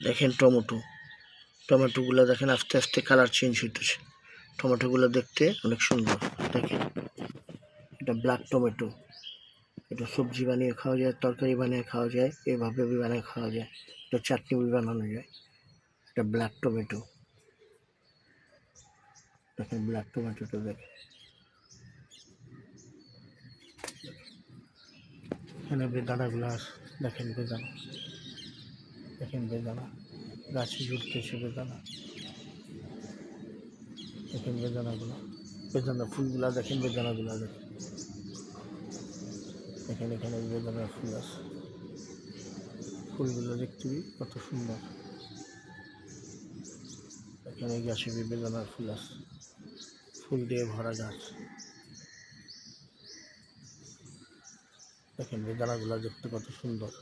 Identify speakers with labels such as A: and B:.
A: দেখেন টমেটো। টমেটোগুলো দেখেন আস্তে আস্তে কালার চেঞ্জ হইতেছে। টমেটোগুলো দেখতে অনেক সুন্দর। দেখেন, এটা ব্ল্যাক টমেটো এটা সবজি বানিয়ে খাওয়া যায়, তরকারি বানিয়ে খাওয়া যায়, এভাবে বানিয়ে খাওয়া যায়। এটা চাটনি বানানো যায়। এটা ব্ল্যাক টমেটো দেখেন ব্ল্যাক টমেটোটা দেখেন। এখানে বেদানাগুলো দেখেন বেদানা দেখেন বেদানা, গাছে জুটতেছে বেদানা। দেখেন বেদানাগুলো, বেদানা ফুলগুলা, দেখেন বেদানাগুলো, দেখেন। দেখেন এখানে বেদানার ফুল আছে। ফুলগুলো দেখতে কত সুন্দর। এখানে গাছে বেদানার ফুল আছে। ফুল দিয়ে ভরা গাছ। দেখেন বেদানাগুলো দেখতে কত সুন্দর।